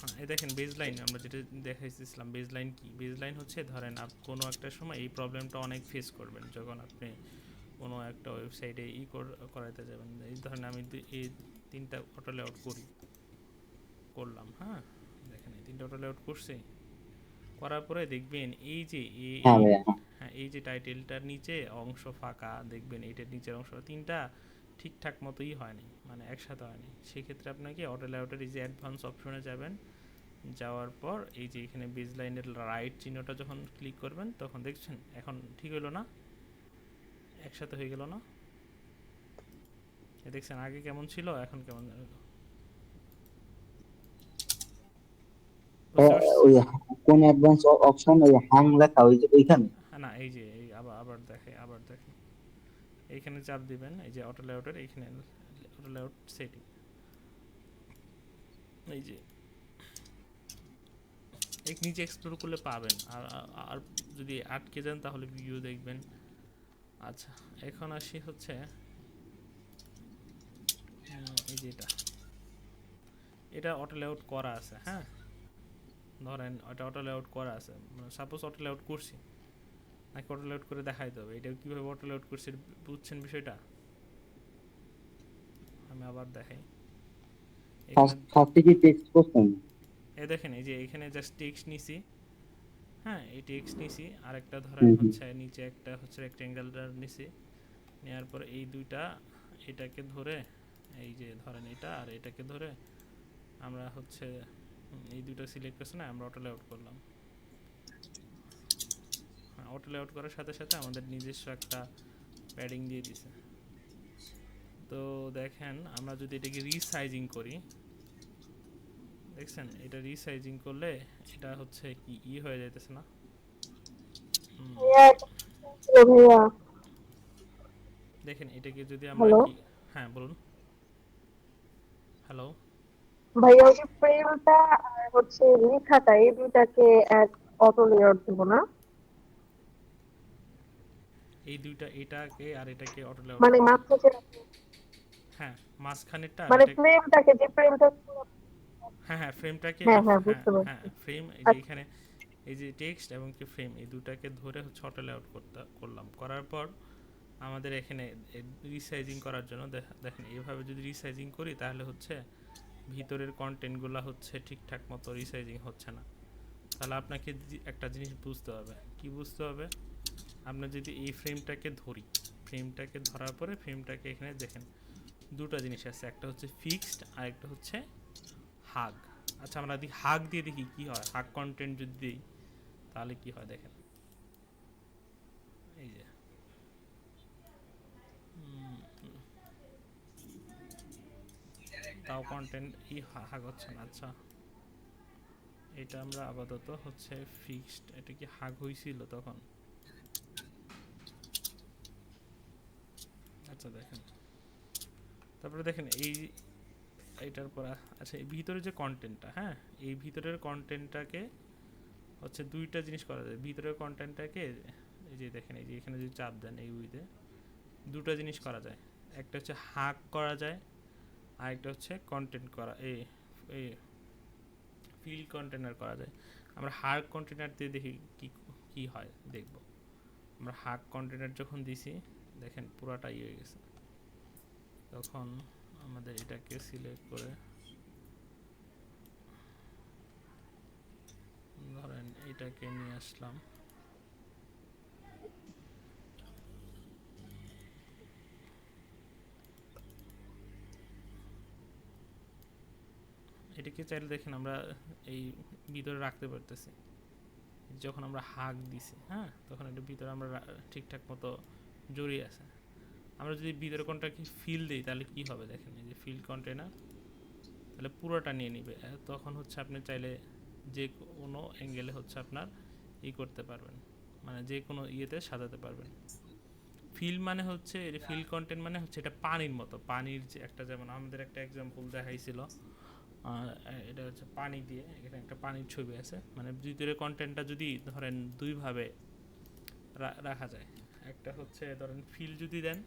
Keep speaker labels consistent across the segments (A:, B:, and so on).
A: হ্যাঁ, এই দেখেন বেজ লাইন আমরা যেটা দেখাইছিলাম বেজ লাইন কি? বেজ লাইন হচ্ছে ধরেন আপ কোনো একটা সময় এই প্রবলেমটা অনেক ফেস করবেন যখন আপনি কোনো একটা ওয়েবসাইটে ই করাইতে যাবেন। এই ধরেন আমি এই তিনটা অটো লেআউট করি করলাম হ্যাঁ? দেখেন এই তিনটা অটো লেআউট করছি করার পরে দেখবেন এই যে এই- এই-
B: হ্যাঁ।
A: হ্যাঁ এই যে টাইটেলটার নিচে অংশ ফাঁকা দেখবেন এইটার নিচের অংশ তিনটা ঠিকঠাক মতোই হয়নি মানে একসাথে হয়নি। সেক্ষেত্রে আপনাকে অটো লেআউটের এই যে অ্যাডভান্স অপশনে যাবেন। যাওয়ার পর এই যে এখানে বেজ লাইনের রাইট চিহ্নটা যখন ক্লিক করবেন তখন দেখছেন এখন ঠিক হলো না? একসাথে হয়ে গেল না? দেখছেন আগে কেমন ছিল এখন কেমন হলো?
B: ওই কোন অ্যাডভান্স অপশন ওই হ্যাং লেখা ওই যে ওইখানে
A: না এই যে আবার আবার দেখে আবার দেখে এইখানে চাপ দিবেন, এই যে অটো লেআউটের এইখানে অটো লেআউট সেটিং এই যে, এক নিচে এক্সপ্লোর করলে পাবেন। আর, আর- যদি আটকে যান তাহলে ভিডিও দেখবেন। আচ্ছা এখন আসি হচ্ছে এই যে এটা। এটা অটো লেআউট করা আছে হ্যাঁ? ধরেন ওটা অটো লেআউট করা আছে। মানে সাপোজ অটো লেআউট করছি। নাকি অটো লেআউট করে দেখাই দেবে এটা কীভাবে অটো লেআউট করছে বুঝছেন বিষয়টা? আমি আবার দেখাই।
B: ফার্স্ট ফার্স্টে কি টেক্সট করছেন?
A: এই দেখেন এই যে এখানে জাস্ট টেক্সট নিছি। হ্যাঁ এই টেক্সট নিছি। আর একটা ধরেন। হচ্ছে নিচে একটা হচ্ছে রেক্টেঙ্গেলটা নিছি। নেওয়ার পর এই দুইটা এটাকে ধরে এই যে ধরেন এটা আর এটাকে ধরে আমরা হচ্ছে এই দুটো সিলেক্ট করছি না আমরা অটো লেআউট করলাম। অটো লেআউট করার সাথে সাথে আমাদের নিজস্ব একটা প্যাডিং দিয়ে দিছে। তো দেখেন আমরা যদি এটাকে রিসাইজিং করি দেখছেন? এটা রিসাইজিং করলে এটা হচ্ছে কি ই হয়ে যাইতেছে না? দেখেন এটাকে যদি আমরা কি হ্যাঁ বলুন। হ্যালো?
C: ভাইয়া ওই ফ্রেমটা আর হচ্ছে লেখাটা এই দুইটাকে এক অটো লেয়ার দিব না?
A: এই দুইটা এটাকে আর এটাকে অটো লেআউট
C: মানে যে
A: হ্যাঁ মাঝখানেরটা
C: মানে ফ্রেমটাকে যে ফ্রেমটা
A: হ্যাঁ হ্যাঁ ফ্রেমটাকে
C: হ্যাঁ, হ্যাঁ, বুঝতে পারছি।
A: হ্যাঁ ফ্রেম এই যে
C: আচ্ছা।
A: এখানে এই যে টেক্সট এবং কি ফ্রেম এই দুটাকে ধরে হচ্ছে অটো লেআউট করতে করলাম। করার পর আমাদের এখানে রিসাইজিং করার জন্য দেখ- দেখেন এইভাবে যদি রিসাইজিং করি তাহলে হচ্ছে ভিতরের কন্টেন্টগুলো হচ্ছে ঠিকঠাক মতো রিসাইজিং হচ্ছে না। তাহলে আপনাকে একটা জিনিস বুঝতে হবে। কি বুঝতে হবে? আমরা যদি এই ফ্রেমটাকে ধরি ফ্রেমটাকে ধরার পরে ফ্রেমটাকে এখানে দেখেন দুটো জিনিস আছে, একটা হচ্ছে ফিক্সড আর একটা হচ্ছে হাগ আচ্ছা আমরা যদি হাগ দিয়ে দেখি কি হয় হাগ কন্টেন্ট যদি দিই, তাহলে কি হয় দেখেন? এই যে। তাও কন্টেন্ট ই হাগ হচ্ছে না আচ্ছা। এটা আমরা আপাতত হচ্ছে ফিক্সড এটা কি হাগ হয়েছিল তখন? আচ্ছা দেখেন। তারপরে দেখেন এই এটার পর আচ্ছা এই ভিতরে যে কন্টেন্টটা হ্যাঁ? এই ভিতরের কন্টেন্টটাকে হচ্ছে দুইটা জিনিস করা যায়। ভিতরের কন্টেন্টটাকে এই যে দেখেন, এই যে এখানে যদি চাপ দেন এই উইতে, দুটো জিনিস করা যায়। একটা হচ্ছে হাক করা যায়, আর একটা হচ্ছে কন্টেন্ট করা এই এই ফিল কন্টেনার করা যায়। আমরা হার্ক কন্টেনার দিয়ে দেখি কি কি হয়, দেখব। আমরা হার্ক কন্টেনার যখন দিছি দেখেন পুরাটা ইয়ে হয়ে গেছে। তখন আমাদের এটাকে সিলেক্ট করে ধরেন এটাকে নিয়ে আসলাম। এটাকে চাইলে দেখেন আমরা এই ভিতরে রাখতে পারতেছি। যখন আমরা হাক দিছি হ্যাঁ? তখন এটা ভিতরে আমরা ঠিকঠাক মতো জড়িয়ে আছে। আমরা যদি ভিতরে কোনটা কি ফিল দিই, তাহলে কি হবে দেখেন, এই যে ফিল কন্টেনার তাহলে পুরোটা নিয়ে নিবে। তখন হচ্ছে আপনি চাইলে যে কোনো অ্যাঙ্গেলে হচ্ছে আপনার ই করতে পারবেন। মানে যে কোনো ইয়েতে সাজাতে পারবেন। ফিল মানে হচ্ছে, এই ফিল কন্টেন্ট মানে হচ্ছে এটা পানির মতো। পানির যে একটা যেমন আমাদের একটা এক্সাম্পল দেখাইছিল এটা হচ্ছে পানি দিয়ে, এখানে একটা পানির ছবি আছে। মানে ভিতরে কন্টেন্টটা যদি ধরেন দুইভাবে রাখা যায় একটা হচ্ছে, ধরেন ফিল যদি দেন,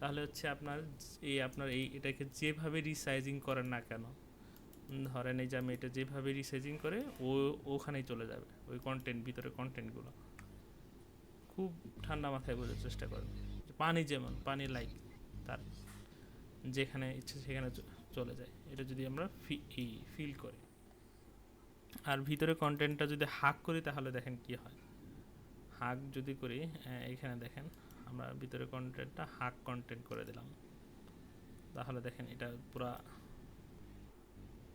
A: তাহলে হচ্ছে আপনার এই আপনার এই এটাকে যেভাবে রিসাইজিং করেন না কেন, ধরেন এই যে আমি এটা যেভাবে রিসাইজিং করে, ও, ওখানেই চলে যাবে, ওই কন্টেন্ট ভিতরে কন্টেন্টগুলো খুব ঠান্ডা মাথায় বোঝার চেষ্টা করেন। পানি যেমন, পানি লাইক তার, যেখানে ইচ্ছে সেখানে চলে যায়। এটা যদি আমরা ফিল করি। আর ভিতরে কন্টেন্টটা যদি হাক করি, তাহলে দেখেন কি হয়। হাক যদি করি এখানে দেখেন আমরা ভিতরে কন্টেন্টটা হাক কন্টেন্ট করে দিলাম। তাহলে দেখেন এটা পুরা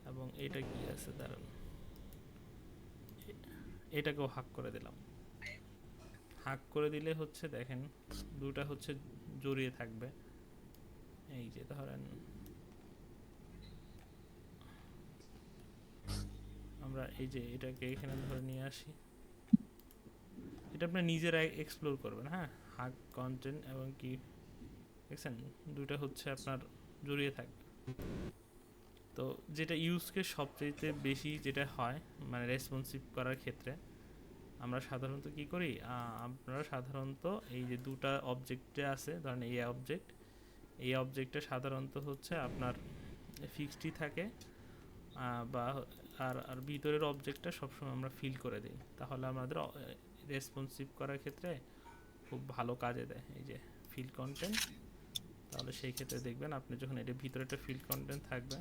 A: এবং এটা কি আছে? দাঁড়ান। এটাকেও হাক করে দিলাম। হাক করে দিলে হচ্ছে দেখেন দুটা হচ্ছে জড়িয়ে থাকবে। এই যে ধরেন আমরা এই যে এটাকে এখানে ধরে নিয়ে আসি। এটা আপনি নিজেরাই এক্সপ্লোর করবেন হ্যাঁ? হাক কন্টেন্ট এবং কি, দেখছেন? দুইটা হচ্ছে আপনার জড়িয়ে থাকবে। তো যেটা ইউজকে সবচেয়ে বেশি যেটা হয় মানে রেসপন্সিভ করার ক্ষেত্রে, আমরা সাধারণত কি করি? আপনারা সাধারণত এই যে দুটা অবজেক্টে আছে, ধরেন এই অবজেক্ট এই অবজেক্টটা সাধারণত হচ্ছে আপনার ফিক্সডই থাকে বা, আর আর ভিতরের অবজেক্টটা সবসময় আমরা ফিল করে দিই। তাহলে আমাদের রেসপন্সিভ করার ক্ষেত্রে খুব ভালো কাজে দেয় এই যে ফিল কন্টেন্ট তাহলে সেই ক্ষেত্রে দেখবেন আপনি যখন এটা ভিতরে একটা ফিল কন্টেন্ট থাকবে,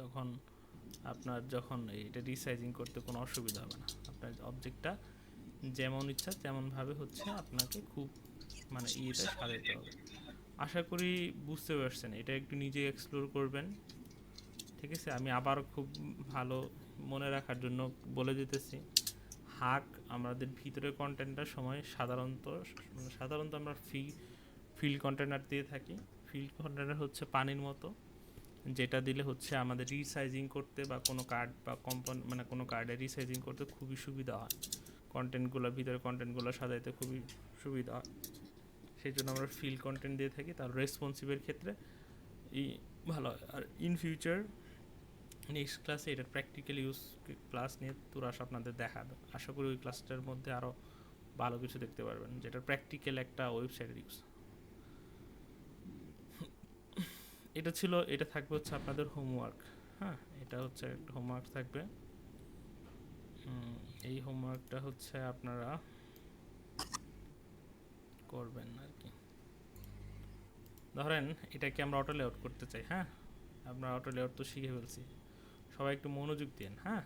A: তখন আপনার যখন এটা রিসাইজিং করতে কোনো অসুবিধা হবে না। আপনার অবজেক্টটা যেমন ইচ্ছা তেমনভাবে হচ্ছে আপনাকে খুব মানে ইয়েতে সাজাতে হবে। আশা করি বুঝতে পারছেন, এটা একটু নিজে এক্সপ্লোর করবেন। ঠিক আছে? আমি আবার খুব ভালো মনে রাখার জন্য বলে দিতেছি। হাক আমাদের ভিতরে কন্টেন্টটার সময় সাধারণত সাধারণত আমরা ফি ফিল্ড কন্টেনার দিয়ে থাকি। ফিল্ড কন্টেনার হচ্ছে পানির মতো, যেটা দিলে হচ্ছে আমাদের রিসাইজিং করতে বা কোনো কার্ড বা কম্পন মানে কোনো কার্ডে রিসাইজিং করতে খুবই সুবিধা হয়। কন্টেন্টগুলো ভিতরে কন্টেন্টগুলো সাজাইতে খুবই সুবিধা হয়। সেই জন্য আমরা ফিল কন্টেন্ট দিয়ে থাকি, তার রেসপন্সিভের ক্ষেত্রে ই ভালো হয়। আর ইন ফিউচার নেক্সট ক্লাসে এটার প্র্যাকটিক্যাল ইউজ ক্লাস নিয়ে তুরাস আপনাদের দেখাবে। আশা করি ওই ক্লাসটার মধ্যে আরও ভালো কিছু দেখতে পারবেন, যেটা প্র্যাকটিক্যাল একটা ওয়েবসাইটের ইউজ এটা ছিল, এটা থাকবে হচ্ছে আপনাদের হোমওয়ার্ক হ্যাঁ? এটা হচ্ছে হোমওয়ার্ক থাকবে। এই হোমওয়ার্কটা হচ্ছে আপনারা করবেন আর কি। ধরেন, এটাকে আমরা অটো লেআউট করতে চাই হ্যাঁ? আমরা অটো লেআউট তো শিখে ফেলছি। সবাই একটু মনোযোগ দিন হ্যাঁ?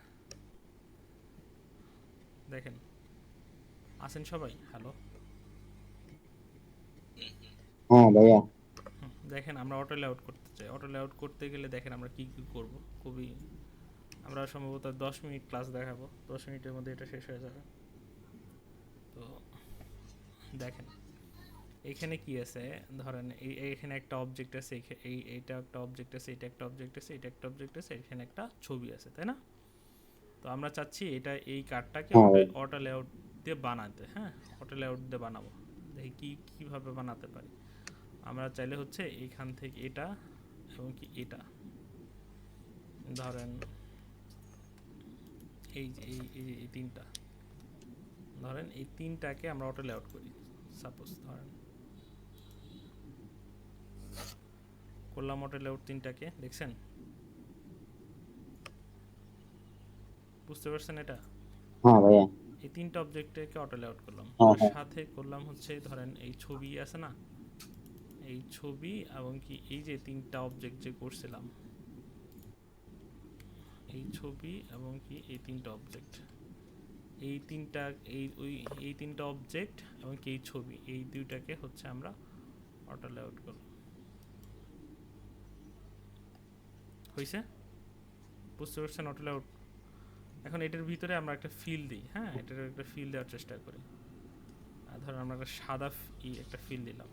A: দেখেন আছেন সবাই? হ্যালো
B: হ্যাঁ ভাইয়া।
A: দেখেন আমরা অটো লেআউট করতে চাই। অটো লেআউট করতে গেলে দেখেন আমরা কি কি করব? খুবই আমরা সম্ভবত দশ মিনিট ক্লাস দেখাবো। দশ মিনিটের মধ্যে এটা শেষ হয়ে যাবে। তো দেখেন এখানে কি আছে? ধরেন এই এখানে একটা অবজেক্ট আছে এই এইটা একটা অবজেক্ট আছে এটা একটা অবজেক্ট আছে এটা একটা অবজেক্ট আছে এখানে একটা ছবি আছে তাই না? তো আমরা চাচ্ছি এটা এই কার্ডটাকে
B: হ্যাঁ।
A: অটো লেআউট দিয়ে বানাতে হ্যাঁ? অটো লেআউট দিয়ে বানাবো। দেখি কি কীভাবে বানাতে পারি? আমরা চাইলে হচ্ছে এইখান থেকে এটা এবং কি এটা। ধরেন এই এই এই তিনটা। ধরেন এই তিনটাকে আমরা অটো লেআউট করি। সাপোজ ধরেন করলাম অটো লেআউট তিনটাকে দেখছেন? বুঝতে পারছেন এটা?
B: হ্যাঁ ভাইয়া।
A: এই তিনটা অবজেক্টকে অটো লেআউট করলাম।
B: হ্যাঁ, হ্যাঁ।
A: সাথে করলাম হচ্ছে ধরেন এই ছবি আছে না? এই ছবি এবং কি এই যে তিনটা অবজেক্ট যে করছিলাম এই ছবি এবং কি এই তিনটা অবজেক্ট এই তিনটা এই ওই এই তিনটা অবজেক্ট এবং কি এই ছবি এই দুইটাকে হচ্ছে আমরা অটো লেআউট করব হয়েছে বুঝতে পারছেন অটো লেআউট এখন এটার ভিতরে আমরা একটা ফিল দিই হ্যাঁ? এটার একটা ফিল দেওয়ার চেষ্টা করি। ধরুন আমরা একটা সাদা ই, একটা ফিল দিলাম।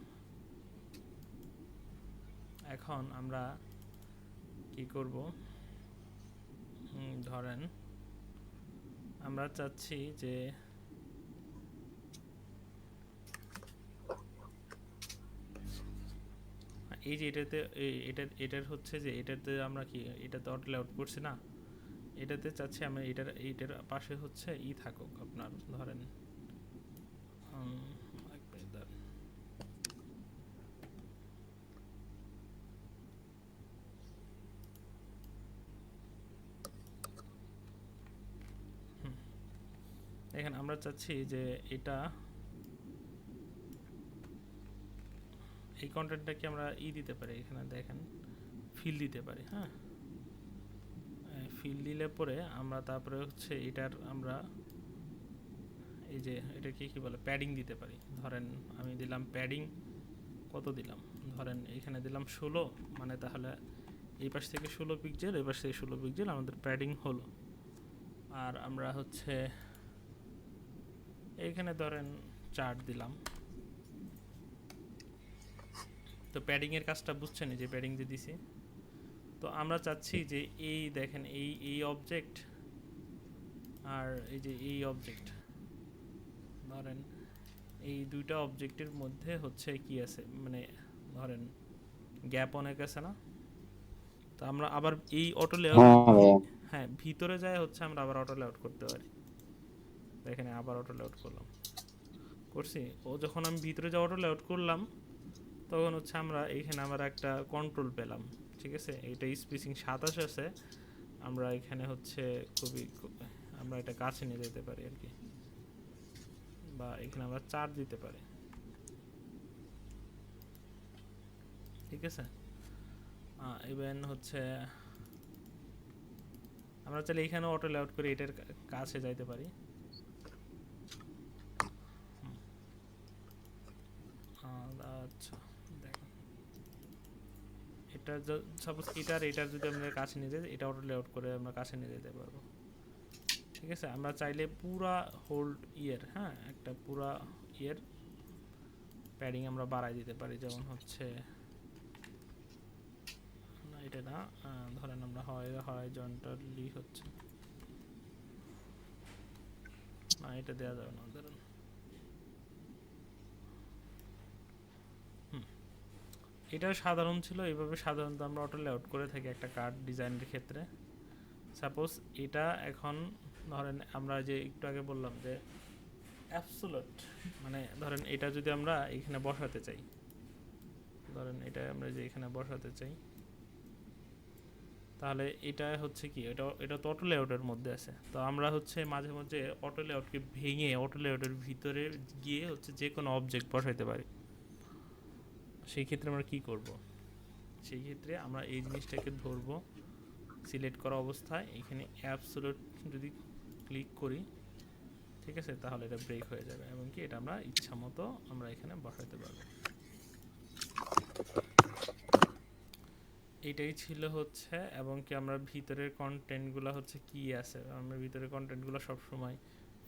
A: এখন আমরা কি করব? ধরেন আমরা চাচ্ছি যে এই যে এটাতে এটা, এটার হচ্ছে যে এটাতে আমরা কি, এটাতে অটল আউট করছি না? এটাতে চাচ্ছি আমি এটার এইটার পাশে হচ্ছে ই থাকুক আপনার, ধরেন এখানে আমরা চাচ্ছি যে এটা এই কন্টেন্টটাকে আমরা ই দিতে পারি? এখানে দেখেন ফিল দিতে পারি হ্যাঁ? ফিল দিলে পরে আমরা তারপরে হচ্ছে এটার আমরা এই যে এটাকে কি বলে প্যাডিং দিতে পারি। ধরেন আমি দিলাম প্যাডিং কত দিলাম? ধরেন এখানে দিলাম ষোলো মানে তাহলে এই পাশ থেকে ষোলো পিক্সেল এই পাশ থেকে ষোলো পিক্সেল আমাদের প্যাডিং হলো। আর আমরা হচ্ছে, এইখানে ধরেন চার দিলাম। তো প্যাডিং এর কাজটা বুঝছেন যে প্যাডিং দিয়ে দিছি? তো আমরা চাচ্ছি যে এই দেখেন এই এই অবজেক্ট আর এই যে এই অবজেক্ট ধরেন এই দুইটা অবজেক্টের মধ্যে হচ্ছে কি আছে? মানে ধরেন গ্যাপ অনেক আছে না? তো আমরা আবার এই অটো লেআউট
B: হ্যাঁ
A: হ্যাঁ। ভিতরে যায় হচ্ছে আমরা আবার অটো লেআউট করতে পারি। দেখেন আবার অটো লেআউট করলাম। করছি? ও যখন আমি ভিতরে যা অটো লেআউট করলাম তখন হচ্ছে আমরা এইখানে আবার একটা কন্ট্রোল পেলাম, ঠিক আছে? এটা স্পেসিং সাতাশ আছে, আমরা এখানে হচ্ছে খুবই আমরা এটা কাছে নিয়ে যেতে পারি আর কি। বা এখানে আমরা চার দিতে পারি। ঠিক আছে? ইভেন হচ্ছে আমরা চাইলে এখানে অটো লেআউট করে এটার কাছে যাইতে পারি। আচ্ছা। এটা সাপোজ এটার এটার যদি আমরা কাছে নিয়ে যাই এটা অটো লেআউট করে আমরা কাছে নিয়ে যেতে পারব। ঠিক আছে? আমরা চাইলে পুরা হোল্ড ইয়ের হ্যাঁ? একটা পুরা ইয়ের প্যাডিং আমরা বাড়াই দিতে পারি। যেমন হচ্ছে, না, এটা না ধরেন আমরা হয় হরাইজন্টালি হচ্ছে। না, এটা দেওয়া যাবে না, ধরেন। এটা সাধারণ ছিল এইভাবে সাধারণত আমরা অটো লেআউট করে থাকি একটা কার্ড ডিজাইনের ক্ষেত্রে। সাপোজ এটা এখন ধরেন আমরা যে একটু আগে বললাম যে অ্যাবসোলুট মানে ধরেন এটা যদি আমরা এখানে বসাতে চাই, ধরেন এটা আমরা যে এখানে বসাতে চাই, তাহলে এটা হচ্ছে কি, এটা এটা তো অটো লেআউটের মধ্যে আছে। তো আমরা হচ্ছে মাঝে মাঝে অটো লেআউটকে ভেঙে অটো লেআউটের ভিতরে গিয়ে হচ্ছে যে কোনো অবজেক্ট বসাইতে পারি। সেই ক্ষেত্রে আমরা কি করব? সেই ক্ষেত্রে আমরা এই জিনিসটাকে ধরবো, সিলেক্ট করা অবস্থায়। এখানে অ্যাপসোলুট যদি ক্লিক করি, ঠিক আছে, তাহলে এটা ব্রেক হয়ে যাবে। এবং কি এটা আমরা ইচ্ছা মতো আমরা এখানে বসাইতে পারব। এটাই ছিল হচ্ছে, এবং কি আমরা ভিতরের কন্টেন্টগুলো হচ্ছে কি আছে? আমরা ভিতরের কন্টেন্টগুলো সবসময়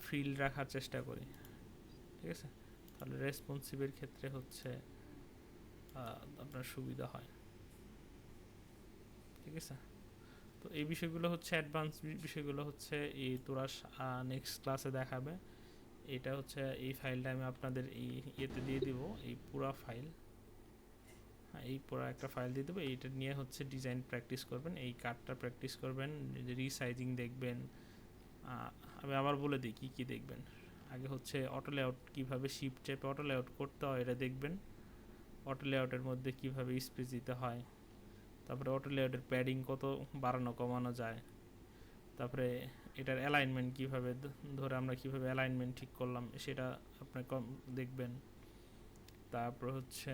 A: ফিল রাখার চেষ্টা করি। ঠিক আছে? তাহলে রেসপন্সিভের ক্ষেত্রে হচ্ছে আপনার সুবিধা হয়। ঠিক আছে? তো এই বিষয়গুলো হচ্ছে অ্যাডভান্স বিষয়গুলো হচ্ছে এই তোরা নেক্সট ক্লাসে দেখাবে। এটা হচ্ছে এই ফাইলটা আমি আপনাদের এই ইয়েতে দিয়ে দিব, এই পুরা ফাইল হ্যাঁ এই পুরো একটা ফাইল দিয়ে দেবো। এইটা নিয়ে হচ্ছে ডিজাইন প্র্যাকটিস করবেন, এই কার্ডটা প্র্যাকটিস করবেন রিসাইজিং দেখবেন। আমি আবার বলে দিই, কী কী দেখবেন? আগে হচ্ছে অটো লেআউট কীভাবে শিফট চেপে অটো লেআউট করতে হয়, এটা দেখবেন। অটো লেআউটের মধ্যে কীভাবে স্পেস দিতে হয়, তারপরে অটো লেআউটের প্যাডিং কত বাড়ানো, কমানো যায়, তারপরে এটার অ্যালাইনমেন্ট কীভাবে ধরে আমরা কীভাবে অ্যালাইনমেন্ট ঠিক করলাম, সেটা আপনি কম দেখবেন। তারপর হচ্ছে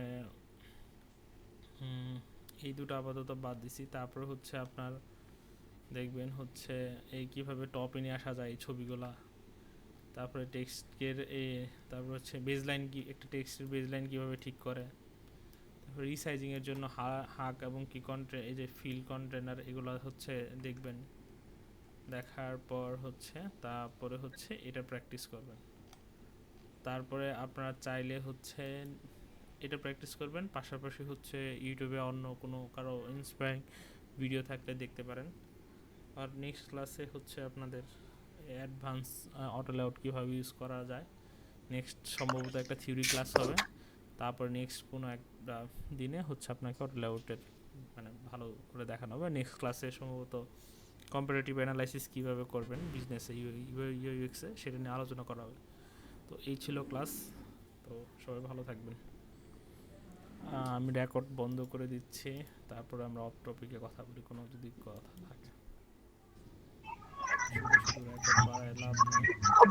A: এই দুটো আপাতত বাদ দিছি। তারপর হচ্ছে আপনার দেখবেন হচ্ছে এই কীভাবে টপে নিয়ে আসা যায় এই ছবিগুলা। তারপরে টেক্সটের এ, তারপর হচ্ছে বেজলাইন কি, একটা টেক্সটের বেজলাইন কীভাবে ঠিক করে। তারপর রিসাইজিং এর জন্য হাক এবং কি কন্ট্রে এই যে ফিল কন্টেনার এগুলো হচ্ছে দেখবেন। দেখার পর হচ্ছে, তারপরে হচ্ছে এটা প্র্যাকটিস করবেন। তারপরে আপনারা চাইলে হচ্ছে এটা প্র্যাকটিস করবেন, পাশাপাশি হচ্ছে ইউটিউবে অন্য কোনো কারও ইন্সপায়ারিং ভিডিও থাকলে দেখতে পারেন। আর নেক্সট ক্লাসে হচ্ছে আপনাদের অ্যাডভান্স অটো লেআউট কীভাবে ইউজ করা যায়। নেক্সট সম্ভবত একটা থিওরি ক্লাস হবে। তারপর নেক্সট কোনো একটা দিনে হচ্ছে আপনাকে অটো লেআউটের মানে ভালো করে দেখানো হবে। নেক্সট ক্লাসে সম্ভবত কম্পারেটিভ অ্যানালাইসিস কীভাবে করবেন বিজনেসে ইউএক্সে সেটা নিয়ে আলোচনা করা হবে। তো এই ছিল ক্লাস তো সবাই ভালো থাকবেন। আমি রেকর্ড বন্ধ করে দিচ্ছি, তারপরে আমরা অফ টপিকে কথা বলি, কোনো যদি কথা থাকে।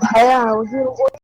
C: ভাইয়া